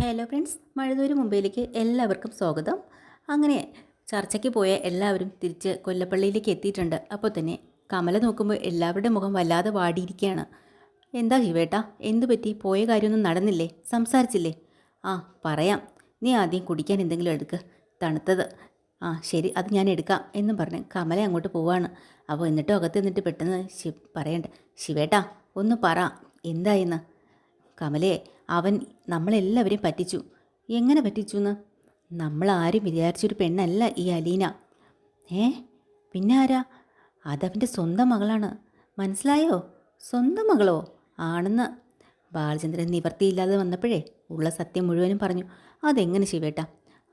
Hello friends മഴതൂര് മുംബൈയിലേക്ക് എല്ലാവർക്കും സ്വാഗതം. അങ്ങനെ ചർച്ചയ്ക്ക് പോയ എല്ലാവരും തിരിച്ച് കൊല്ലപ്പള്ളിയിലേക്ക് എത്തിയിട്ടുണ്ട്. അപ്പോൾ തന്നെ കമല നോക്കുമ്പോൾ എല്ലാവരുടെ മുഖം വല്ലാതെ വാടിയിരിക്കുകയാണ്. എന്താ ശിവേട്ടാ എന്തു പറ്റി? പോയ കാര്യമൊന്നും നടന്നില്ലേ? സംസാരിച്ചില്ലേ? ആ പറയാം. നീ ആദ്യം കുടിക്കാൻ എന്തെങ്കിലും എടുക്ക്. തണുത്തത്. ആ ശരി അത് ഞാൻ എടുക്കാം എന്നും പറഞ്ഞ് കമല അങ്ങോട്ട് പോവാണ്. അപ്പോൾ എന്നിട്ടും അകത്ത് നിന്നിട്ട് പെട്ടെന്ന് ശി പറയണ്ട ശിവേട്ടാ ഒന്ന് പറ എന്തായെന്ന് കമലേ അവൻ നമ്മളെല്ലാവരെയും പറ്റിച്ചു. എങ്ങനെ പറ്റിച്ചു എന്ന് നമ്മളാരും വിചാരിച്ചൊരു പെണ്ണല്ല ഈ അലീന. ഏ? പിന്നെ ആരാ അതവന്റെ സ്വന്തം മകളാണ്. മനസ്സിലായോ? സ്വന്തം മകളോ? ആണെന്ന്. ബാലചന്ദ്രൻ നിവർത്തിയില്ലാതെ വന്നപ്പോഴേ ഉള്ള സത്യം മുഴുവനും പറഞ്ഞു. അതെങ്ങനെ ശിവേട്ട?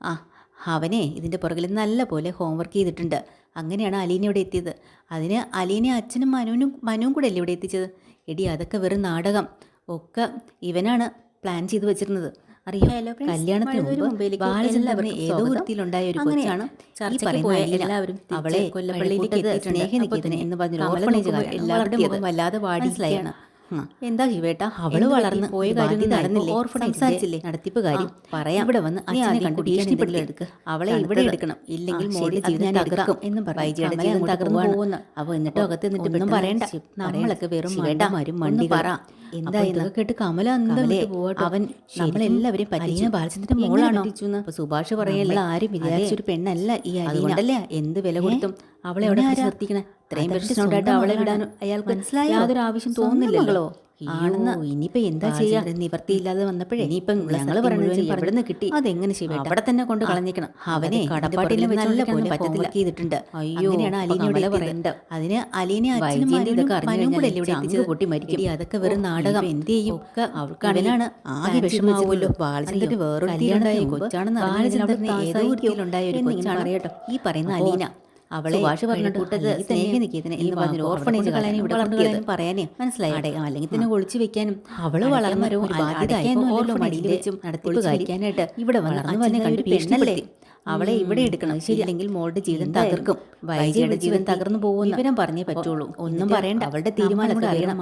ആ അവനെ ഇതിന്റെ പുറകിൽ നല്ല പോലെ ഹോംവർക്ക് ചെയ്തിട്ടുണ്ട്. അങ്ങനെയാണ് അലീന ഇവിടെ എത്തിയത്. അതിന് അലീനെ അച്ഛനും മനുവിനും മനുവും കൂടെ അല്ലേ ഇവിടെ എത്തിച്ചത്? എടി അതൊക്കെ വെറും നാടകം. ഒക്കെ ഇവനാണ് പ്ലാൻ ചെയ്ത് വെച്ചിരുന്നത്. അറിയാമല്ലോ കല്യാണത്തിന് മുമ്പ് ബാലചന്ദ്രന് ഏതോ വൃത്തിയിലുണ്ടായ ഒരു കൊച്ചാണ് ഈ പറയുന്ന എല്ലാവരും അവളെ കൊല്ലപ്പള്ളിയിലേക്ക് സ്നേഹനിക്കുന്നത് എന്ന് പറഞ്ഞ ഓർഫണേജ് എല്ലാവരുടെ മുഖം വല്ലാതെ വാടിയിലാണ് എന്താ ശിവേട്ട അവൾ വളർന്ന് പോയ കാര്യം നടന്നില്ലേ? സംസാരിച്ചില്ലേ? നടത്തിപ്പ് കാര്യം? പറയാം. ഇവിടെ വന്ന് അച്ഛനെ കണ്ടു ഭീഷണിപ്പെട്ടില്ല അവളെ ഇവിടെ എടുക്കണം. ഇല്ലെങ്കിൽ മോളുടെ ജീവിതം തകർക്കും എന്നും പറയും. തകർന്നു പോകുന്ന. അപ്പൊ എന്നിട്ടും അകത്ത് നിന്നിട്ട് ഒന്നും പറയണ്ട. നമ്മളൊക്കെ വെറും മണ്ടമാരും മണ്ടി പറ. എന്തായാലും കേട്ട് കമല എന്താ അവൻ നമ്മളെല്ലാവരെയും പറ്റിയ ബാലചന്ദ്രന്റെ മോളാണോ? അപ്പൊ സുഭാഷ് പറയല്ലേ ആരും വിചാരിച്ചൊരു പെണ്ണല്ല ഈ അതുകൊണ്ടല്ലേ എന്ത് വില കൊടുത്തും? അവളെ എവിടെ നിർത്തിക്കണേ ഇത്രയും പ്രശ്നമുണ്ടായിട്ട് അവളെ വിടാൻ അയാൾക്ക് മനസ്സിലായ? യാതൊരു ആവശ്യം തോന്നുന്നില്ലല്ലോ. ആണെന്ന് ഇനിയിപ്പോ എന്താ ചെയ്യാ? നിവർത്തിയില്ലാതെ വന്നപ്പോഴേ ഇനിയിപ്പം ഞങ്ങൾ പറഞ്ഞു കിട്ടി? അതെങ്ങനെ ശിവ അവിടെ തന്നെ കൊണ്ട് കളഞ്ഞിക്കണം അവനെ കടപ്പാട്ടിലും നല്ല പോലെ പറ്റത്തില്ല. ചെയ്തിട്ടുണ്ട് അയ്യോ അലീനയോട് പറയണ്ട അതിന് അലീനെ അച്ഛനും ഇതൊക്കെ അറിഞ്ഞു കൂടെ ഇവിടെ എത്തിച്ചത് മരിക്കും അതൊക്കെ വെറും നാടകം. എന്ത് ചെയ്യും? അവൾക്ക് അവനാണ് ആകെ വിഷമാവുമല്ലോ ബാലചന്ദ്രന് വേറൊരു കൊച്ചാണെന്ന് ബാലചന്ദ്രന് ഏതോ ഒരു കൊച്ചാണ്. അറിയട്ടോ ഈ പറയുന്ന അലീന അവളെ ഭാഷ പറഞ്ഞ കൂട്ടത് സ്നേഹനിക്കേതനെ എന്ന് പറഞ്ഞ ഓർഫണേജ് കളയാനും ഇവിടെ കൊണ്ടുകളയാനും പറയാനേ മനസ്സിലായി? അല്ലെങ്കിൽ തന്നെ ഒളിച്ചു വെക്കാനും അവൾ വളർന്നൊരു ബാധ്യത മടിയിൽ വെച്ചും നടത്തിപ്പ് കാണിക്കാനായിട്ട് ഇവിടെ വളർന്നു വന്നെ കണ്ട് ഭീഷണിപ്പെടുത്തി അവളെ ഇവിടെ എടുക്കണം. ശരിയല്ലെങ്കിൽ മോളുടെ ജീവിതം തകർക്കും. വൈജയുടെ ജീവൻ തകർന്നു പോകും വിവരം പറഞ്ഞേ പറ്റുള്ളൂ. ഒന്നും പറയണ്ട. അവളുടെ തീരുമാനം അറിയണം.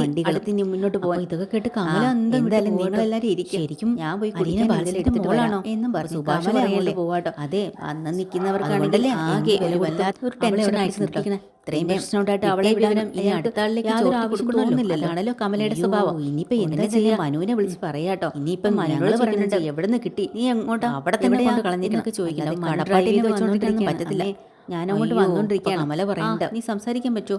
മണ്ടി അടുത്ത് മുന്നോട്ട് പോകാം ഇതൊക്കെ കേട്ട് കമല എന്തായാലും നിങ്ങളെല്ലാരും ഇരിക്കും. ശരിക്കും ഞാൻ പോയി കുടിക്കാൻ മോളാണോ എന്നും പറഞ്ഞു. സുഭാഷ് പോവാട്ടോ. അതെ. അന്ന് നിൽക്കുന്നവർക്കാണെങ്കിലേ ആകെ ഒരു വല്ലാത്ത ഒരു ടെൻഷൻ ആയിട്ട് ഇത്രയും പ്രശ്നമുണ്ടായിട്ട് അവളെ വിടാനും ഇനി അടുത്ത ആളിലേക്ക് തോന്നുന്നില്ലല്ലോ. ആണല്ലോ കമലയുടെ സ്വഭാവം. ഇനിയിപ്പോ എന്താ ചെയ്യാ. മനുവിനെ വിളിച്ച് പറയാട്ടോ. ഇനിയിപ്പം മനുവിനെ പറയുന്നുണ്ട് എവിടെ നിന്ന് കിട്ടി? നീ എങ്ങോട്ടാ? അവിടെ തന്നെ കളഞ്ഞിട്ട് കളഞ്ഞിട്ടൊക്കെ ചോദിക്കണം കടപ്പാട്ടിനെ വെച്ചോണ്ടിരിക്കാൻ പറ്റത്തില്ല. ഞാൻ അങ്ങോട്ട് വന്നോണ്ടിരിക്കുകയാണ് അമല പറയണ്ട. നീ സംസാരിക്കാൻ പറ്റുമോ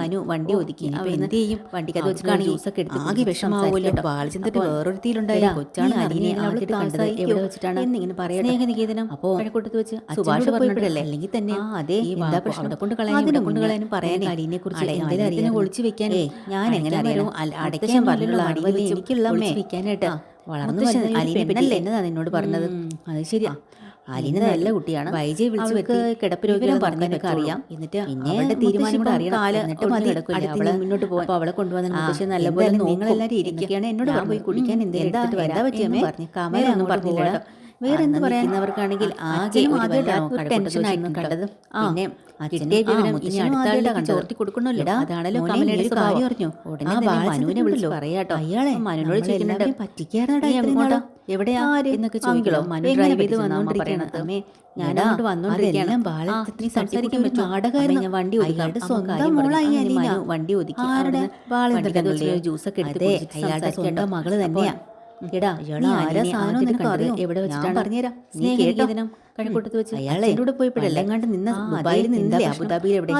മനു വണ്ടി ഒതുക്കി. വണ്ടി എന്ത് ചെയ്യും? വണ്ടിക്കത് വെച്ചിട്ടാണ് ജ്യൂസൊക്കെ എടുത്ത് ആകെ വിഷമാവുമല്ലോ ബാലചന്ദ്രൻ വേറൊരുത്തിയിലുണ്ടായ കൊച്ചാണ് അലീനെ അവളിട്ട് കണ്ടത്. എവിടെ വെച്ചിട്ടാണ്? എന്നിങ്ങനെ പറയാം സ്നേഹനികേതനം അപ്പോ കൂട്ടത്ത് വെച്ച് സുഭാഷ് പറഞ്ഞിട്ടല്ലേ അല്ലെങ്കിൽ തന്നെ അതെ. എന്താ പ്രശ്നം? അവിടെ കൊണ്ട് കളയാനും കൊണ്ട് കളയാനും പറയാൻ അലീനെ കുറിച്ച് എന്തെങ്കിലും അറിയാൻ ഒളിച്ചു വെക്കാനേ ഞാൻ എങ്ങനെ അറിയാം അടയ്ക്കാൻ പറഞ്ഞുള്ള അടിവലി എനിക്കുള്ള വെക്കാനായിട്ട് വളർന്നു അലീനെ പറ്റി എന്നതാ നിന്നോട് പറഞ്ഞത്? അത് ശരിയാ അലീന നല്ല കുട്ടിയാണ്. വൈജയെ വിളിച്ചു കിടപ്പ് രോഗികളും പറഞ്ഞതൊക്കെ അറിയാം. എന്നിട്ട് പിന്നെ അവളുടെ തീരുമാനം കൂടെ അറിയണം. മുന്നോട്ട് പോകും അവളെ കൊണ്ടുവന്ന പക്ഷേ നല്ലപോലെ നിങ്ങളെല്ലാവരും ഇരിക്കുകയാണ് എന്നോട് പോയി കുടിക്കാൻ എന്തെങ്കിലും വരാ പറ്റിയെന്ന് പറഞ്ഞു കമല ഒന്നും പറഞ്ഞില്ല. വേറെ എന്ത് പറയുന്നവർക്കാണെങ്കിൽ ആകെ ടെൻഷൻ ആയിരുന്നു കണ്ടത്. പിന്നെ വിവരം ഇനി ചോർത്തി അതാണല്ലോ കമലയുടെ കാര്യം അറിഞ്ഞു. ഉടനെ മനുവിനെ വിളിച്ചു പറയാട്ടോ. അയാളെ മനുവിനോട് ചോദിക്കുന്നുണ്ട്. പറ്റിക്കാറുണ്ടാ എവിടെയാ എന്നൊക്കെ ചോദിക്കലോ മനു ഡ്രൈവ് ചെയ്ത് വന്നോണ്ടിരിക്കണത് അമ്മേ ഞാൻ അങ്ങോട്ട് സംസാരിക്കാൻ പറ്റും നാടകമായിരുന്നു ഞാൻ വണ്ടി സ്വന്തം മോളായി അലീന വണ്ടി ഒതുക്കി ആരുടെ ജ്യൂസ് ഒക്കെ എടുത്ത് അയാളുടെ സ്വന്തം മകൾ തന്നെയാ. എടാ നീ ആരാ സാധനം നിനക്ക് അറിയോ? എവിടെ വെച്ചിട്ടാണ്? പറഞ്ഞുതരാം. സ്നേഹിതനം കഴക്കൂട്ടത്ത് വെച്ച് അയാളെ എന്നോട് പോയപ്പോഴല്ലേ? എങ്ങാണ്ട് നിന്ന ദുബായിൽ നിന്നില്ലേ അബുദാബിയിൽ എവിടെ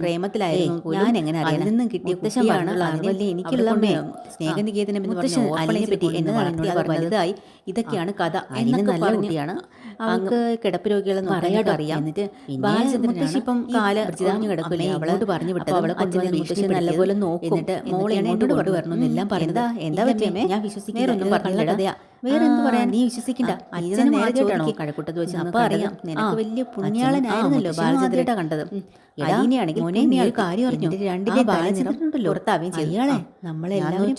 പ്രേമത്തിലായിരുന്നു ഞാൻ എങ്ങനെ നിന്നും കിട്ടിയ കുട്ടിയാണ് അറിവല്ലേ എനിക്കുള്ള സ്നേഹനികേതനം എന്ന് പറഞ്ഞ അലിനെ പറ്റി എന്നതാണ് വലുതായി. ഇതൊക്കെയാണ് കഥ അലിന് നല്ല കുട്ടിയാണ്. അവൾക്ക് കിടപ്പ് രോഗികളെന്ന് പറയാട്ടോ അറിയാം എന്നിട്ട് ബാലചന്ദ്രനാണ് ഇപ്പം കാല ബ്രിജിതാഞ്ഞു കിടക്കില്ലേ അവളോട് പറഞ്ഞു വിട്ടത് അവളെ കൊച്ചു നല്ലപോലെ നോക്കും. എന്നിട്ട് മോളെ എന്നോട് കൊണ്ടുവരണം എല്ലാം പറയുന്നത് എന്താ പറ്റിയമ്മേ ഞാൻ വിശ്വസിക്കുന്നൊന്നും പറഞ്ഞു വേറെ എന്ത് പറയാൻ നീ വിശ്വസിക്കണ്ട അച്ഛനെ നേരിട്ടാണോ കഴക്കൂട്ടത്ത് വെച്ച് അപ്പൊ അറിയാം. നിനക്ക് വലിയ പുണ്യാളനായിരുന്നല്ലോ ബാലചന്ദ്രേട്ടാ കണ്ടത്. അലീനയാണെങ്കിൽ മോനെ നീ ഒരു കാര്യം അറിഞ്ഞു? ബാലചന്ദ്രനുണ്ടല്ലോ പുറത്താവുകയും നമ്മളെല്ലാവരും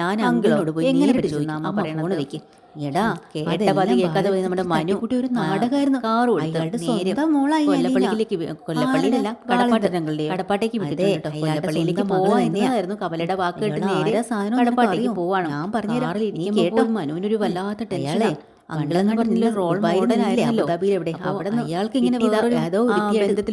ഞാൻ അങ്കിളോട് പോയി എങ്ങനെ ചോദിക്കും. അമ്മ പറയണത് വെക്ക്. എടാ കേട്ട അതെല്ലാം പാതി കേൾക്കാതെ പോയി നമ്മുടെ മനുക്കുട്ടി ഒരു നാടകമായിരുന്നു. കൊല്ലപ്പള്ളിയിലേക്ക് വി- കൊല്ലപ്പള്ളിയിലല്ല കടപ്പാട്ടങ്ങളുടെ കടപ്പാട്ടേക്ക് വിട്ടിട്ടുണ്ട് കൊല്ലപ്പള്ളിയിലേക്ക് സ്വന്തം മകൾ പോവാ എന്നതായിരുന്നു കമലയുടെ വാക്ക് കേട്ട് നേരെ സാധനം കടപ്പാട്ടേക്ക് പോവാണ്. ഞാൻ പറഞ്ഞു കേട്ടോ. മനുവിനൊരു വല്ലാത്ത ടെൻഷനാ. പണ്ടെന്ന് പറഞ്ഞില്ല റോൾ അബുദാബിയിൽ എവിടെ? അവിടെ അയാൾക്ക് ഇങ്ങനെ ഏതോ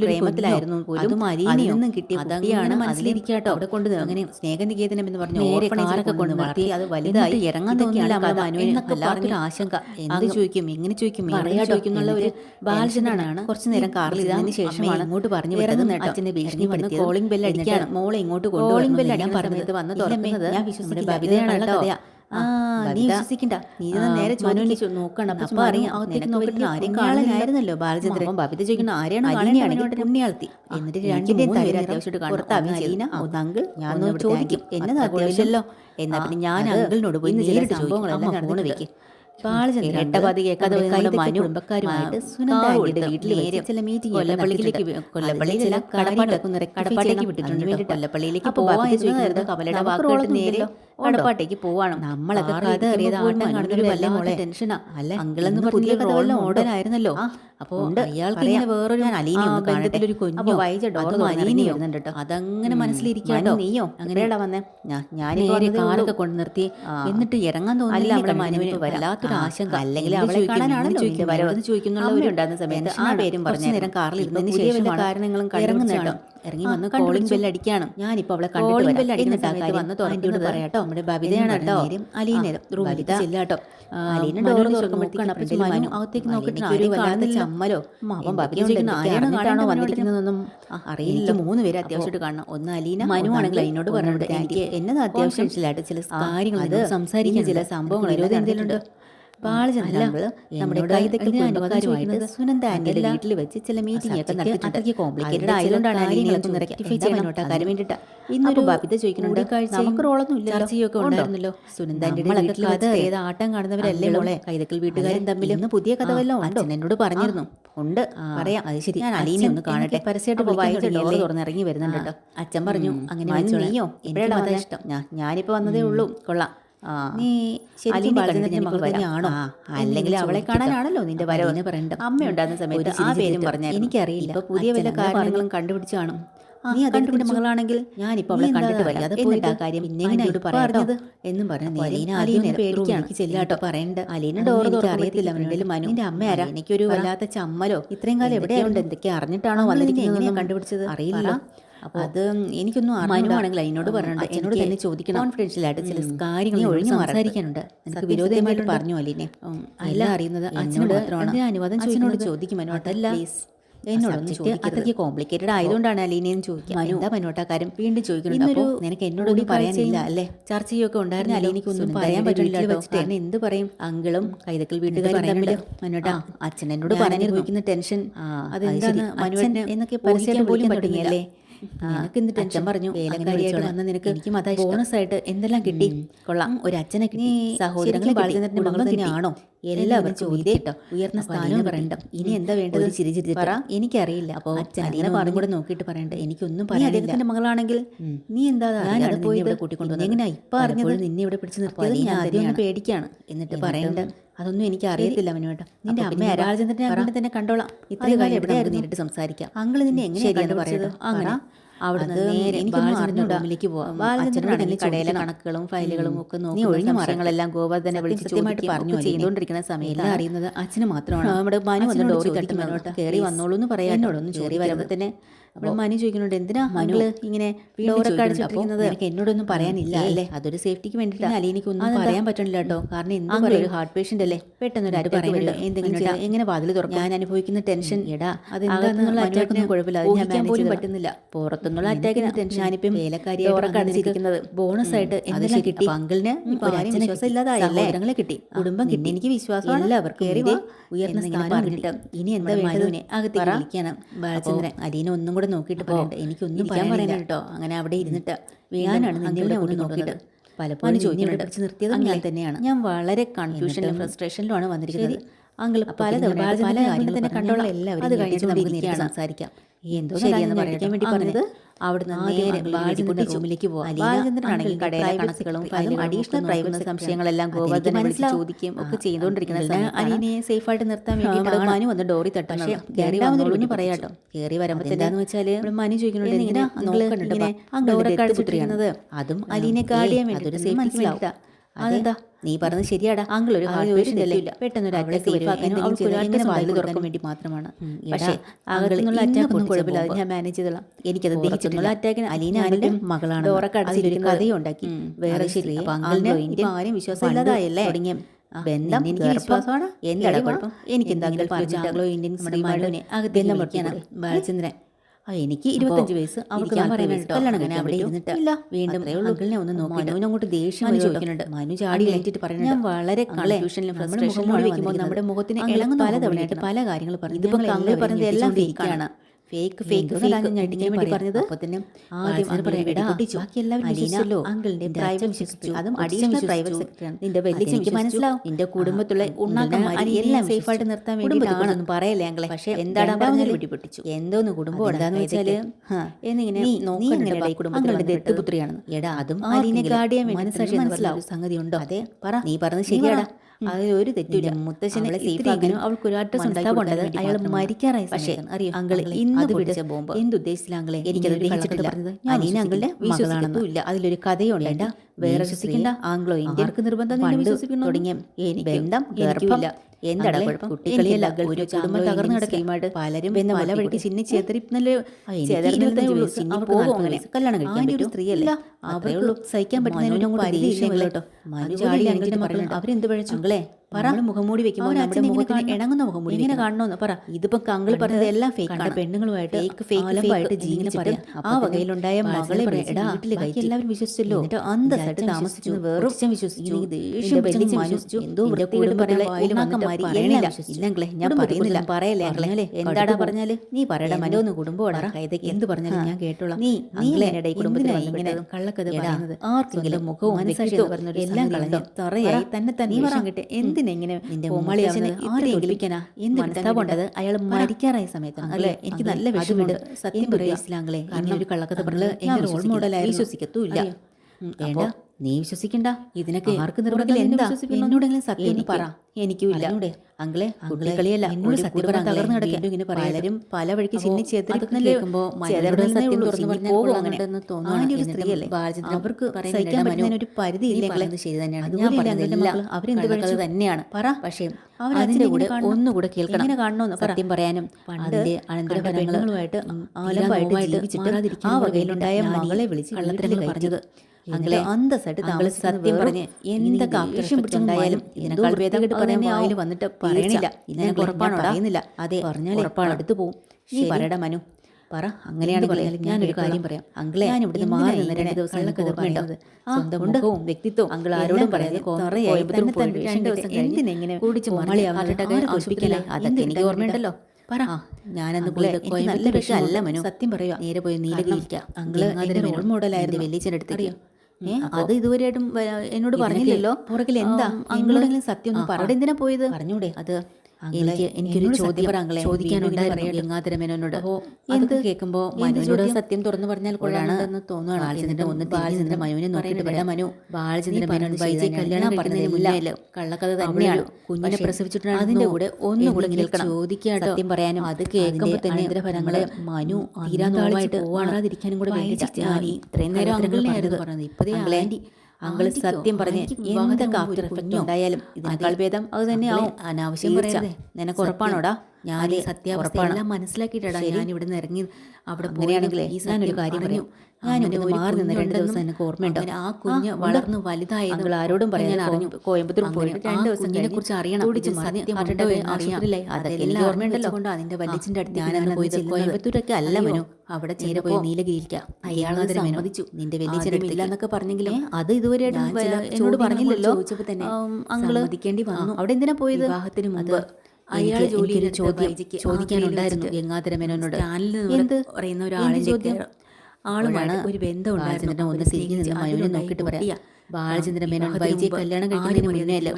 പ്രേമത്തിലായിരുന്നു. പോലും അതും അലീനയോ, അതിൽ നിന്നും കിട്ടിയ അതങ്ങനെ മനസ്സിലിരിക്കാട്ടോ. അവിടെ കൊണ്ട് അങ്ങനെ സ്നേഹനികേതനം എന്ന് പറഞ്ഞ കാറൊക്കെ കൊണ്ട് വളർത്തി അത് വലുതായി. ഇറങ്ങാൻ തോന്നിയില്ല ആശങ്ക. എന്ത് ചോദിക്കും? എങ്ങനെ ചോദിക്കും? എങ്ങനെ പറയാട്ടോ. ചോദിക്കും? ഒരു ബാലചനാണ് കുറച്ചു നേരം കാറിൽ ഇതാ ഇരുന്നതിന് ശേഷമാണ് അമ്മയെ ഇങ്ങോട്ട് പറഞ്ഞു ഇറങ്ങുന്ന കേട്ടോ. അച്ഛനെ ഇറങ്ങി വന്ന് കോളിംഗ് ബെല്ല് അടിക്കാണ്. മോളെ ഇങ്ങോട്ട് കോളിംഗ് ബെല്ല് അടിക്കാൻ പറഞ്ഞത്. വന്ന് തുറക്കുന്നത് ഞാൻ വിശ്വസിക്കില്ല. ബബിതയാണ് കേട്ടോ. ആ നീ. വിശ്വസിക്കണ്ട. നീ ആ, നേരെ മനുവിനെ ചോദിച്ചു നോക്കണം അപ്പൊ അപ്പൊ അറിയാം. അകത്തേക്ക് നിനക്ക് നോക്കിയിട്ട് വലിയ ആരെയും കാണുന്നില്ലായിരുന്നല്ലോ ബാലചന്ദ്രൻ. അപ്പം ബബിത ചോദിക്കുന്ന ആരെയാണ് അലീനയാണെങ്കിൽ പുണ്യാളത്തി. എന്നിട്ട് എനിക്ക് രണ്ടിന്റെയും തലയിൽ അത്യാവശ്യമായിട്ട് പുറത്ത് കാണും അലീന, അലീന ഒന്ന് അങ്കിൾ ഞാൻ ഒന്ന് ഒന്ന് ചോദിക്കും ചോദിക്കും. എന്നതാ അത്യാവശ്യമല്ലോ എന്നാ പിന്നെ ഞാൻ അങ്കിളിനോട് പോയി ഇന്ന് ചില നേരിട്ട് സംഭവങ്ങളെല്ലാം? സംഭവങ്ങളെല്ലാം വെക്കും. ബാലചന്ദ്രൻ കേട്ട പാതി കേൾക്കാതെ പോയി നമ്മുടെ മനു കുടുംബക്കാരുമായിട്ട് വീട്ടിൽ വീട്ടിൽ നേരെ ചില മീറ്റിംഗ് കൊല്ലപ്പള്ളിയിലേക്ക് ചില കടപ്പാട്ടേക്ക് വിട്ടിട്ടുണ്ട് കേട്ടോ. കൊല്ലപ്പള്ളിയിലേക്ക് പോവാൻ ചോദിക്കുന്നത് കമലയുടെ വാക്ക് നേരെ കടപ്പാട്ടേക്ക് പോവാണ്. നമ്മളൊക്കെ ടെൻഷനാ അല്ല അങ്കിളെന്ന് പുതിയ അയാൾക്ക് ഇങ്ങനെ വേറൊരു ബന്ധത്തിലൊരു കുഞ്ഞോ. വരുന്നുണ്ട് അതങ്ങനെ മനസ്സിലിരിക്കാണ്ടോ നീയോ? അങ്ങനെയാടാ വന്നേ? ഞാൻ കാറൊക്കെ കൊണ്ട് നിർത്തി എന്നിട്ട് ഇറങ്ങാൻ തോന്നില്ല നമ്മുടെ മനുവിന് വല്ലാത്തൊരു ആശങ്ക. അല്ലെങ്കിൽ അവളെ കാണാനാണല്ലോ ചോദിക്കും? വരവെന്ന് ചോദിക്കുന്നുള്ള ഒരു ഉണ്ടാകുന്ന സമയത്ത് ആ പേരും പറഞ്ഞു നേരം കാറിൽ ഇരുന്നതിന് ശേഷം കാരണങ്ങളും ഇറങ്ങുന്നുണ്ടോ ഇറങ്ങി വന്ന് കോളിംഗ് ബെല്ല് അടിക്കാണ് ഞാനിപ്പോ അവളെ കോളിംഗ് ബെല്ല് അടിക്കുന്ന സമയത്ത് വന്ന് തുറന്നിട്ട് പറയാട്ടോ നമ്മുടെ ബബിതയാണ് കേട്ടോ അലീന റൂമിൽ ചെല്ലാട്ടോ അലീന ഡോർ തുറക്കുമ്പോഴത്തേക്കാണ് അപ്പൊ മനു അകത്തേക്ക് നോക്കിയിട്ട് ഒരു വല്ലാത്ത ചമ്മലോ? അവൻ ബബിത ചോദിക്കുന്ന ആരാണ് അറിയില്ല. മൂന്ന് പേര് അത്യാവശ്യമായിട്ട് കാണണം. ഒന്ന് അലീന മനു ആണെങ്കിൽ അതിനോട് പറഞ്ഞിട്ട് എനിക്ക് എന്നതാ അത്യാവശ്യം? ചില കാര്യങ്ങൾ സംസാരിക്കുന്ന ചില സംഭവങ്ങൾ എന്തെങ്കിലും ബാലചന്ദ്രങ്ങൾ നമ്മുടെ കൈതക്കൽ കുടുംബക്കാരുമായിട്ട് സുനന്ദ ആന്റിയുടെ വീട്ടിൽ വെച്ച് ചില മീറ്റിംഗ് ഒക്കെ നടത്തിയിട്ടുണ്ട് കോംപ്ലിക്കേറ്റഡ് ആയതുകൊണ്ടാണ് അലീനയൊക്കെ റെക്ടിഫൈ ചെയ്യണോട്ട് കാര്യം വേണ്ടിട്ട് ഇന്നൊരു ബബിത ചോദിക്കുന്നുണ്ട് നമുക്ക് റോളൊന്നും ഇല്ല ചർച്ചയൊക്കെ ഉണ്ടായിരുന്നല്ലോ. സുനന്ദ ആന്റിയുടെ വീട്ടിൽ കഥ ഏത് ആട്ടം കാണുന്നവരല്ലേ മോളെ? കൈതക്കൽ വീട്ടുകാരും തമ്മിൽ ഇന്ന് പുതിയ കഥ വല്ലതും അച്ഛൻ എന്നോട് പറഞ്ഞിരുന്നു. ഉണ്ട്. പറയാം. അത് ശരി. ഞാൻ അലീനെ ഒന്ന് കാണട്ടെ. പരസ്യമായിട്ട് വായിച്ച ഡോർ തുറന്നിറങ്ങി വരുന്നുണ്ട് കേട്ടോ. അച്ഛൻ പറഞ്ഞു അങ്ങനെ നീയോ? എനിക്ക് ഇഷ്ടം. ഞാനിപ്പോ വന്നതേ ഉള്ളൂ. കൊള്ളാം. നീ ശരിക്കും തന്നെയാണോ? അല്ലെങ്കിൽ അവളെ കാണാനാണല്ലോ നിന്റെ വരവ് പറയണ്ട അമ്മ ഉണ്ടാകുന്ന സമയത്ത് ആ പേരും പറഞ്ഞ എനിക്കറിയില്ല. പുതിയ വല്ല കാര്യങ്ങളും കണ്ടുപിടിച്ചു കാണും. നീ അതിന്റെ മകളാണെങ്കിൽ ഞാനിപ്പോ അവളെ കണ്ടിട്ട് വരാതെ പോയിട്ട് ആ കാര്യം പിന്നെങ്ങനെ പറഞ്ഞത് എന്നും പറഞ്ഞു അലീന അലീന പേടിക്കാണ് ചെല്ലാട്ടോ പറയണ്ട അലീന ഡോർ അറിയത്തില്ല അവനുള്ളിൽ മനു എന്റെ അമ്മ ആരാ? എനിക്കൊരു വല്ലാത്ത ചമ്മലോ? ഇത്രയും കാലം എവിടെയുണ്ട് എന്തൊക്കെ അറിഞ്ഞിട്ടാണോ വന്നിരിക്കുന്നത് കണ്ടുപിടിച്ചത്? അറിയില്ല. അപ്പോൾ അത് എനിക്കൊന്നും മനുവാണെങ്കിൽ അതിനോട് പറഞ്ഞിട്ടുണ്ട് എന്നോട് തന്നെ ചോദിക്കണം. കോൺഫിഡൻഷ്യലായിട്ട് ചില കാര്യങ്ങൾ ഒഴിഞ്ഞു സംസാരിക്കാനുണ്ട്. എനിക്ക് വിരോധമായിട്ട് പറഞ്ഞു അല്ലേ അല്ല അറിയുന്നത് അച്ഛനോട് അനുവാദം അച്ഛനോട് ചോദിക്കും മനു അതല്ല. എന്നോടൊന്ന് ചോദിക്കരുത്. അത്രയ്ക്ക് കോംപ്ലിക്കേറ്റഡ് ആയതുകൊണ്ടാണ് അലീനയും ചോദിക്കുക. മനു എന്താ മനോട്ടാ കാര്യം? വീണ്ടും ചോദിക്കുന്നുണ്ട്. നിനക്ക് എന്നോട് പറയാനില്ല അല്ലേ? ചർച്ചയൊക്കെ ഉണ്ടായിരുന്നു അലീനിക്കൊന്നും പറയാൻ പറ്റില്ല വെച്ചിട്ട്. എന്ത് പറയും? അങ്കിളും കൈതക്കൽ വീട്ടുകാരും തമ്മിൽ മനോട്ടാ അച്ഛൻ എന്നോട് പറഞ്ഞു ചോദിക്കുന്ന ടെൻഷൻ. അതെന്താണ് മനുവൻ എന്നൊക്കെ പരസ്യം പോലും പറ്റുന്നില്ലേ. നിനക്ക് എന്ത് ടെൻഷൻ. പറഞ്ഞു വേലക്കാരിയായിട്ട് വന്ന നിനക്ക് ബോണസ് ആയിട്ട് എന്തെല്ലാം കിട്ടി? കൊള്ളാം. ഒരു അച്ഛനെ കിട്ടി. സഹോദരങ്ങളെ ബാലചന്ദ്രന്റെ മകൾ തന്നെയാണോ? എല്ലാവരും ചോദിട്ടോ ഉയർന്ന സ്ഥാനം പറയണ്ട? ഇനി എന്താ വേണ്ടത്? ചിരി ചിരി പറ. എനിക്കറിയില്ല. അപ്പോൾ അച്ഛൻ പറഞ്ഞു കൂടെ നോക്കിയിട്ട് പറയണ്ട? എനിക്കൊന്നും പറയാൻ അദ്ദേഹത്തിന്റെ മകളാണെങ്കിൽ നീ എന്താ ഞാനാണ് പോയി ഇവിടെ കൂട്ടിക്കൊണ്ടുവന്നത് എങ്ങനെ ഇപ്പൊ അറിഞ്ഞത്? നിന്നെ ഇവിടെ പിടിച്ച് നിർത്തിയത് ഞാൻ ആദ്യം പേടിക്കാണ്. എന്നിട്ട് പറയണ്ട? അതൊന്നും എനിക്ക് അറിയത്തില്ല അവനുവേട്ട നിന്റെ അമ്മ രാജചന്ദ്രനെ അങ്ങനെ തന്നെ കണ്ടോളാം. ഇത്രയും കാലം എവിടെ നമുക്ക് നേരിട്ട് സംസാരിക്കാം. അങ്കിൾ നിന്നെ എങ്ങനെയാണ് പറയുന്നത് അങ്ങനെ. റൂമിലേക്ക് പോവാം. അച്ഛനോട് കടയിലെ കണക്കുകളും ഫയലുകളും ഒക്കെ നോക്കി. ഒഴിഞ്ഞ മരങ്ങളെല്ലാം ഗോവർദ്ധനെ വിളിച്ച് പറഞ്ഞു ചെയ്തുകൊണ്ടിരിക്കുന്ന സമയത്ത് അറിയുന്നത് അച്ഛന് മാത്രമാണ്. നമ്മുടെ മനു വന്ന് ഡോറി തട്ടി മനോട്ട് കയറി വന്നോളൂ എന്ന് പറയാൻ എന്നോടൊന്ന് കയറി വരുമ്പോൾ തന്നെ അപ്പോൾ മനു ചോദിക്കുന്നുണ്ട് എന്തിനാ മനുൾ ഇങ്ങനെ ഡോറൊക്കെ അടിച്ചിട്ടിരിക്കുന്നത്? എനിക്ക് എന്നോടൊന്നും പറയാനില്ല അല്ലേ? അതൊരു സേഫ്റ്റിക്ക് വേണ്ടിയിട്ട്. എനിക്ക് ഒന്നും പറയാൻ പറ്റണില്ല കേട്ടോ. കാരണം എന്ത് ഒരു ഹാർട്ട് പേഷ്യന്റ് അല്ലേ? പെട്ടെന്ന് ഒരു അറ്റാക്ക് പറയുന്നത് എന്തെങ്കിലും എങ്ങനെ വാതിൽ തുറക്കും. ഞാൻ അനുഭവിക്കുന്ന ടെൻഷൻ എടാ അതെന്താണെന്നുള്ള അറ്റാക്കൊന്നും കുഴപ്പമില്ല. അത് ഞാൻ പോലും പറ്റുന്നില്ല. പുറത്തുനിന്നുള്ള അറ്റാക്കിന് ടെൻഷൻ ഞാനിപ്പം വേലക്കാരി ഡോറൊക്കെ അടിച്ചിരിക്കുന്നത് ബോണസ് ആയിട്ട് എന്തെല്ലാം കിട്ടി? അങ്കിളിന് വിശ്വാസം ഇല്ലാതായല്ലേ? കിട്ടി. കുടുംബം കിട്ടി. എനിക്ക് വിശ്വാസം എല്ലാവർക്കും ഉയർന്ന സ്ഥാനം കിട്ടിട്ട് ഇനി എന്താ വേണ്ടതിനെ അകത്തേക്ക് വിളിക്കണം. ബാലചന്ദ്രൻ അലീന ഒന്നും കൂടെ നോക്കിയിട്ട് പറയണ്ട. എനിക്കൊന്നും പറയാൻ പറയാൻ കേട്ടോ അങ്ങനെ അവിടെ ഇരുന്നിട്ട് ഞാനാണ് നിന്നെ ഇവിടെ കൊണ്ട് നോക്കിയിട്ട് പലപ്പോഴും പിടിച്ച് നിർത്തിയത് ഞാൻ തന്നെയാണ്. ഞാൻ വളരെ കൺഫ്യൂഷനിലും ഫ്രസ്ട്രേഷനിലുമാണ് വന്നിരിക്കുന്നത്. അങ്കിൾ പല പല കാര്യങ്ങൾ തന്നെ കണ്ടോളാം എല്ലാവരും അത് കഴിഞ്ഞിട്ട് നമുക്ക് സംസാരിക്കാം. എന്തോ ശരിയെന്ന് പറയാൻ വേണ്ടി പറഞ്ഞത് അവിടുന്ന് നേരെ ബാലചന്ദ്രന്റെ റൂമിലേക്ക് പോകാം ബാലചന്ദ്രനാണെങ്കിൽ കടയിലെ കണക്കുകളും അതും അഡീഷണൽ പ്രൈവസി സംശയങ്ങളെല്ലാം ഗോവർദ്ധന ചോദിക്കും ഒക്കെ ചെയ്തുകൊണ്ടിരിക്കുന്ന സമയത്ത്. അനീനെ സേഫ് ആയിട്ട് നിർത്താൻ വേണ്ടി മനു വന്ന് ഡോറി തട്ടണം കയറി വന്നോളൂന്ന് പറയാട്ടോ കയറി വരുമ്പോൾ എന്താന്ന് വെച്ചാൽ മനു ചോദിക്കുന്നുണ്ട് എന്തിനാ നോക്കണ്ടോ ആ ഡോറൊക്കെ അതും അലീനെ കാടിയാൻ വേണ്ടി മനസ്സിലാവും. നീ പറഞ്ഞത് ശരിയാടാ. ആങ്കിൾ ഒരു പെട്ടെന്ന് തുറക്കാൻ വേണ്ടി മാത്രമാണ്. ഞാൻ മാനേജ് അറ്റാക്കിന് അലീന ആനിന്റെ മകളാണ്. കഥയുണ്ടാക്കി വേറെ ശരി. ആരും വിശ്വാസം തുടങ്ങിയ. ബന്ധം എനിക്ക് എന്താ എനിക്ക് എന്താ ഇന്ത്യൻ ശ്രീമാനുവിനെ ബാലചന്ദ്രൻ. എനിക്ക് ഇരുപത്തഞ്ച് വയസ്സ്. അവർക്ക് കല്യാണം വീണ്ടും അങ്ങോട്ട് ദേഷ്യം ചോദിക്കുന്നുണ്ട്. മനു ചാടിയിട്ട് പറയുന്നത് ഞാൻ വളരെ നമ്മുടെ നമ്മുടെ മുഖത്തിന് ഇളങ്ങുന്ന പല തവണയായിട്ട് പല കാര്യങ്ങൾ പറഞ്ഞു. ഇതിപ്പോൾ അങ്കിൾ പറഞ്ഞത് എല്ലാം ഫേക്കാണ് ഫേക്ക് ഫേക്ക് വേണ്ടി പറഞ്ഞത്? പ്രൈവറ്റ് അതും പ്രൈവറ്റ് നിന്റെ മനസ്സിലാവും. നിന്റെ കുടുംബത്തിലെ എല്ലാം സേഫ് ആയിട്ട് നിർത്താൻ വേണ്ടി പറയല്ലേ അങ്കിളെ? പക്ഷേ എന്താണ് പറഞ്ഞാൽ എന്തോന്ന് കുടുംബം എന്നിങ്ങനെ എടാ അതും മനസ്സിലാവും സംഗതി ഉണ്ടോ അതെ പറ. നീ പറഞ്ഞത് ശരിയാടാ. അതിൽ ഒരു തെറ്റില്ല മുത്തശ്ശനെ സേഫാക്കാനും അവൾക്ക് ഒരു അഡ്രസ് ഉണ്ടാക്കി കൊണ്ടത് അയാൾ മരിക്കാറായി പക്ഷേ അറിയാം? അങ്കിൾ ഇന്ന് പിടിച്ച ബോംബ് എന്തുദ്ദേശിച്ചില്ല അങ്കിളെ? എനിക്കത് ഗ്രഹിച്ചിട്ടില്ല അനിയനെ അങ്കിളുടെ മകളാണെന്നും ഇല്ല അതിലൊരു കഥയുണ്ടേണ്ട വേറെ വിശ്വസിക്കണ്ട. ആംഗ്ലോ ഇന്ത്യൻ നിർബന്ധം തുടങ്ങിയ ബന്ധം പലരും കല്യാണം കഴിക്കാൻ ഒരു സഹിക്കാൻ പറ്റുന്ന കേട്ടോ. അവരെന്ത് പഴച്ചുങ്ങളെ പറ. മുഖംമൂടി വെക്കുമ്പോൾ നമ്മുടെ മുഖത്തിന് ഇണങ്ങുന്ന മുഖംമൂടി ഇങ്ങനെ കാണണമെന്ന് പറ. ഇതിപ്പോ കങ്ങൾ പറഞ്ഞത് എല്ലാം ഫേക്ക് പെണ്ണുങ്ങളുമായിട്ട് ഫേക്ക് ഫേക്ക് ആയിട്ട് ജീവിച്ചിട്ട് ആ വകയിലുണ്ടായ മകളെ വീട്ടിൽ എല്ലാവരും വിശ്വസിച്ചല്ലോ. അന്തസ്സായിട്ട് താമസിച്ചു. വേറെ വിശ്വസിച്ചു. ദേഷ്യം വിശ്വസിച്ചു എന്തോ വൃത്തികേട് പറയണില്ല ഇല്ലെങ്കിലേ ഞാൻ പറയുന്നില്ല പറയല്ലേ അല്ലേ എന്താടാ പറഞ്ഞാൽ? നീ പറയടാ മനോ ഒന്ന് കുടുംബമാണ് കൈതയ്ക്ക് എന്ത് പറഞ്ഞാലും ഞാൻ കേട്ടോളാം. നീ നീ എന്നെ കുടുംബത്തിനായി ഇങ്ങനെ കള്ളക്കഥ പറയുന്നത്? ആർക്കെങ്കിലും മുഖവും മനസ്സാക്ഷിയോ എല്ലാം കളഞ്ഞു തറയായി തന്നെ തന്നെ വർഷം കിട്ടെ എന്തിന് എന്ത് എങ്ങനെ മനസ്താപുണ്ടത് അയാൾ മരിക്കാറായ സമയത്താണ്. അല്ലെ എനിക്ക് നല്ല വിഷമുണ്ട് സത്യം പറയാ. ഇസ്ലാങ്ങളെ കാരണം ഒരു കള്ളക്കഥ പറഞ്ഞത് എന്നെ റോൾ മോഡലായി വിശ്വസിക്കത്തുമില്ല. വേണ്ട നീ വിശ്വസിക്കണ്ട. ഇതിനൊക്കെ ആർക്ക് നിർബന്ധം എന്താ? സത്യം പറ. എനിക്കും ഇല്ല. സത്യം പറ പല വഴിക്ക് ചിന്നി അവർക്ക് സഹിക്കാൻ പറ്റുന്ന ഒരു പരിധി ശരി തന്നെയാണ് ഞാൻ അവരെന്ത് തന്നെയാണ്. പറ. പക്ഷേ അവർ കൂടെ ഒന്നുകൂടെ കേൾക്കണം. ഇങ്ങനെ സത്യം പറയാനും അനന്തരഫലങ്ങളുമായിട്ട് ആ വകയിലുണ്ടായ മകളെ വിളിച്ച് കള്ളത്തിലേക്ക് പറഞ്ഞത് സത്യം വായിൽ വന്നിട്ട് പറയുന്നില്ല. അതെ പറഞ്ഞാൽ നീ മനു. പറ. അങ്ങനെയാണ് ഞാൻ ഒരു കാര്യം പറയാം. അങ്കിളെ ഞാൻ ഇവിടുന്ന് മാറി രണ്ട് ദിവസങ്ങളൊക്കെ സ്വന്തം മുഖവും വ്യക്തിത്വവും അങ്കിൾ ആരോടും പറയാതെ അതൊക്കെ ഓർമ്മയുണ്ടല്ലോ. പറ. ഞാനന്ന് നല്ല വിഷയമല്ല മനു സത്യം പറയുക നേരെ പോയി നീലഗിരിക്കാം അങ്കിൾ അതിന്റെ റോൾ മോഡലായിരുന്നു വലിയ ചെന്നെടുത്തറിയാം അത് ഇതുവരെയായിട്ടും എന്നോട് പറഞ്ഞില്ലല്ലോ. പുറകിൽ എന്താ? അങ്ങളെങ്കിലും സത്യം ഒന്നും പറഞ്ഞെന്തിനാ പോയത്? പറഞ്ഞൂടെ അത്. എനിക്ക് എനിക്കൊരു ചോദ്യം ചോദിക്കാനുണ്ടായിരുന്നു ഗംഗാധരമേനോനോട് എന്ത് കേൾക്കുമ്പോ മനുവിനോട് സത്യം തുറന്നു പറഞ്ഞാൽ കൊള്ളാണെന്ന് തോന്നുകയാണ് ബാലചന്ദ്ര ഒന്ന് മനുവിനെ നോക്കിയിട്ട് വേണ്ട മനു ബാലചന്ദ്ര മേനോൻ വൈജയ് കല്യാണം പറഞ്ഞില്ല കള്ളക്കഥ തന്നെയാണ്. കുഞ്ഞിനെ പ്രസവിച്ചിട്ടുണ്ട് അതിന്റെ കൂടെ ഒന്നും കൂടെ ചോദിക്കുക സത്യം പറയാനും അത് കേൾക്കുമ്പോൾ തന്നെ ഇതര ഫലങ്ങളെ മനു തീരാൻ പോവാണാതിരിക്കാനും കൂടെ ഇത്രയും നേരം പറഞ്ഞത്. ഇപ്പതേ അങ്കിൾ സത്യം പറഞ്ഞ് എന്തൊക്കെ ആഫ്റ്റർ എഫക്റ്റ് ഉണ്ടായാലും ഇതിനേക്കാൾ ഭേദം അത് തന്നെയാവും അനാവശ്യം നിനക്ക് ഉറപ്പാണോടാ? ഞാൻ സത്യാവസ്ഥ എല്ലാം മനസ്സിലാക്കിയിട്ടാണ് ഞാൻ ഇവിടെ നിന്ന് ഇറങ്ങി അവിടെ പോയാണെങ്കിലേ ഞാനൊരു കാര്യം പറഞ്ഞു ഞാനൊരു രണ്ട് ദിവസം ആ കുഞ്ഞ് വളർന്ന് വലുതായത് ആരോടും പറയാൻ അറിഞ്ഞു. കോയമ്പത്തൂർ പോയി രണ്ട് ദിവസം ഇതിനെ കുറിച്ച് അറിയണം. അതെല്ലാം അതിന്റെ വലിയച്ഛന്റെ അടുത്ത് ഞാനന്ന് പോയത് കോയമ്പത്തൂരൊക്കെ അല്ല മനു. അവിടെ ചേര പോയി നീലഗിരിക്കാം അയാൾ അനുവദിച്ചു നിന്റെ വലിയ എന്നൊക്കെ പറഞ്ഞെങ്കിലും അത് ഇതുവരെ എന്നോട് പറഞ്ഞില്ലല്ലോ. ചോദിച്ചപ്പോ തന്നെ അങ്ങൾ വന്നു. അവിടെ എന്തിനാ പോയത്? വിവാഹത്തിന് മുമ്പ് അയാൾ എനിക്ക് ജോലി ചോദ്യം ചോദിക്കാനുണ്ടായിരുന്നു. ആഗ്രയിൽ ഗംഗാധര എന്ത്? പറയുന്ന ചോദ്യം? ആളുമാണ് ഒരു ബന്ധം ഉണ്ടായിരുന്നു ഒന്ന് തിരിഞ്ഞു നിന്ന് മനുവിനെ നോക്കിയിട്ട് പറയാം. ബാലചന്ദ്രൻ മേനോൻ വൈജയ് കല്യാണം കഴിക്കുന്നതിന് മുന്നേ അല്ല?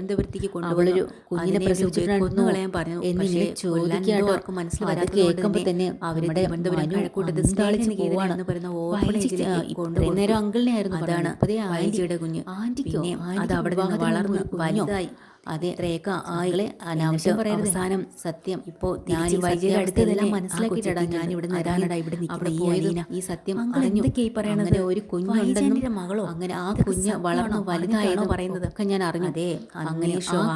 അവളൊരു കുഞ്ഞിനെ പ്രസവിച്ചിട്ടുണ്ടായിരുന്നു. കളയാൻ പറഞ്ഞു. എന്നിങ്ങനെ ചോദിക്കാട്ടോ? അത് കേൾക്കുമ്പോൾ തന്നെ അവരുടെ നേരം അങ്കിളിനെ ആയിരുന്നു അതാണ് അതാണ് വൈജിയുടെ കുഞ്ഞ്. ആന്റിക്കോ? അത് അവിടെ വളർന്നു വലുതായി. അതെ രേഖ ആയികളെ അനാവശ്യം അവസാനം സത്യം. ഇപ്പോ ഞാൻ വൈദ്യയുടെ അടുത്ത് സത്യാവസ്ഥ എല്ലാം എല്ലാം മനസ്സിലാക്കിയിട്ടാ ഞാൻ ഇവിടെ നിരാനടാ ഇവിടെ നിൽക്കുന്ന നിൽക്കുന്ന ഈ സത്യം അറിഞ്ഞു. ഈ പറയണത്? അങ്ങനെ ഒരു കുഞ്ഞുണ്ടെന്നും മകളോ? അങ്ങനെ ആ കുഞ്ഞ്? വളർന്ന് വലുതായതോ പറയുന്നത്? ഒക്കെ ഞാൻ അറിഞ്ഞു. അതെ, അങ്ങനെ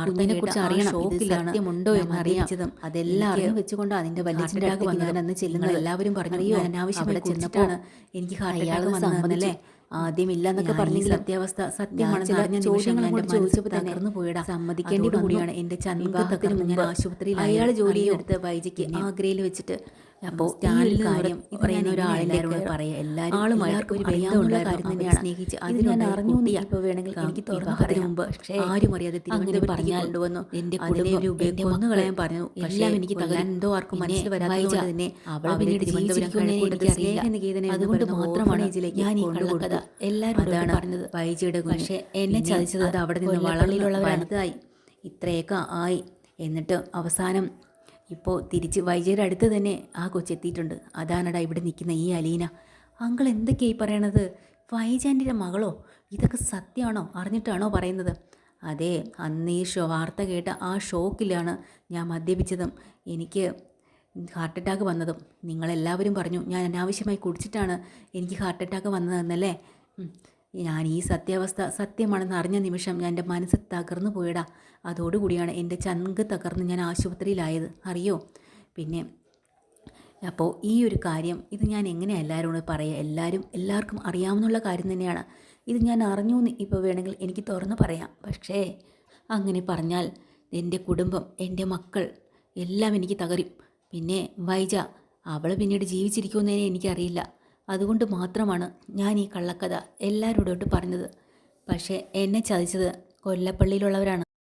കുഞ്ഞിനെ കുറിച്ച് അറിയണം. സത്യമുണ്ടോ ഞാൻ എന്നറിയാം അതെല്ലാം അറിഞ്ഞു വെച്ചുകൊണ്ട് അതിന്റെ വലിയ ഹാർട്ട് അടുത്തേക്ക് അറ്റാക്ക് ഞാൻ അന്ന് വന്നത്. ചെല്ലുന്നത്. എല്ലാവരും പറഞ്ഞു. അനാവശ്യം കുടിച്ചിട്ടാണ് എനിക്ക് ഹാർട്ട് അറ്റാക്ക് സമ്മതിച്ചു ആദ്യം ഇല്ല എന്നൊക്കെ പറഞ്ഞ സത്യാവസ്ഥ സത്യമാണ് ചോദിച്ചപ്പോൾ തകർന്നു പോയടാ. സമ്മതിക്കേണ്ടി കൂടിയാണ് എന്റെ ചന്ദ്രത്തിന് മുമ്പ് ആശുപത്രിയിൽ അയാൾ ജോലി അറിയോ? എടുത്ത് വൈജിക്ക് ആഗ്രയിൽ വെച്ചിട്ട് അപ്പോൾ ഈ ഒരു കാര്യം പറയുന്ന പറയാം. എല്ലാവരും ആളുമായിട്ട് എല്ലാവർക്കും ഒരു ബന്ധമുള്ള കാര്യം തന്നെയാണ്. സ്നേഹിച്ച് ഞാൻ അറിഞ്ഞു കുട്ടിയാ. ഇപ്പോൾ വേണമെങ്കിൽ എനിക്ക് തുറന്നു വിവാഹത്തിന് പറയാം മുമ്പ് പക്ഷേ ആരും അറിയാതെ അങ്ങനെ തിരുവനന്തപുരത്തേക്ക് പറഞ്ഞാൽ കൊണ്ടുവന്നു എന്റെ കുടുംബം കൊന്നു കളയാൻ പറഞ്ഞു എല്ലാം എനിക്ക് തകരാൻ എന്തോ ആർക്കും മനസ്സിൽ വരാതെ തന്നെ പിന്നീട് അതുകൊണ്ട് മാത്രമാണ് ഇതിലേക്ക് ഞാൻ ഈ. കള്ളക്കഥ അതാണ് പറഞ്ഞത്. വൈജിയുടെ. പക്ഷേ എന്നെ ചതിച്ചത് അത് അവിടെ നിന്ന് വളർന്നിലുള്ള. വലുതായി ഇത്രയൊക്കെ ആയി എന്നിട്ട് അവസാനം ഇപ്പോൾ തിരിച്ച് വൈജയുടെ അടുത്ത് തന്നെ ആ കൊച്ചെത്തിയിട്ടുണ്ട് അതാണടാ ഇവിടെ നിൽക്കുന്ന ഈ അലീന. അങ്കൾ എന്തൊക്കെയായി പറയണത്? വൈജാന്റെ മകളോ? ഇതൊക്കെ സത്യമാണോ? അറിഞ്ഞിട്ടാണോ പറയുന്നത്? അതെ അന്ന് ഈ ഷോ വാർത്ത കേട്ട ആ ഷോക്കിലാണ് ഞാൻ മദ്യപിച്ചതും. എനിക്ക് ഹാർട്ട് അറ്റാക്ക് വന്നതും. നിങ്ങളെല്ലാവരും പറഞ്ഞു ഞാൻ അനാവശ്യമായി കുടിച്ചിട്ടാണ് എനിക്ക് ഹാർട്ട് അറ്റാക്ക് വന്നതെന്നല്ലേ. ഞാൻ ഈ സത്യാവസ്ഥ സത്യമാണെന്ന് അറിഞ്ഞ നിമിഷം ഞാൻ എന്റെ മനസ്സ് തകർന്നു പോയടാ. അതോടുകൂടിയാണ് എന്റെ ചങ്ക് തകർന്ന് ഞാൻ ആശുപത്രിയിലായത്. അറിയോ? പിന്നെ അപ്പോൾ ഈ ഒരു കാര്യം ഇത് ഞാൻ എങ്ങനെ എല്ലാവരോടും പറയുക എല്ലാവരും എല്ലാവർക്കും അറിയാവുന്നുള്ള കാര്യം തന്നെയാണ്. ഇത് ഞാൻ അറിഞ്ഞു എന്ന് ഇപ്പോൾ വേണമെങ്കിൽ എനിക്ക് തുറന്ന് പറയാം. പക്ഷേ അങ്ങനെ പറഞ്ഞാൽ എന്റെ കുടുംബം എന്റെ മക്കൾ എല്ലാം എനിക്ക് തകരും. പിന്നെ വൈജ അവൾ പിന്നീട് ജീവിച്ചിരിക്കുമെന്നതിനെ എനിക്കറിയില്ല. അതുകൊണ്ട് മാത്രമാണ് ഞാൻ ഈ കള്ളക്കഥ എല്ലാവരോടോട്ട് പറഞ്ഞത്. പക്ഷേ എന്നെ ചതിച്ചത് കൊല്ലപ്പള്ളിയിലുള്ളവരാണ്.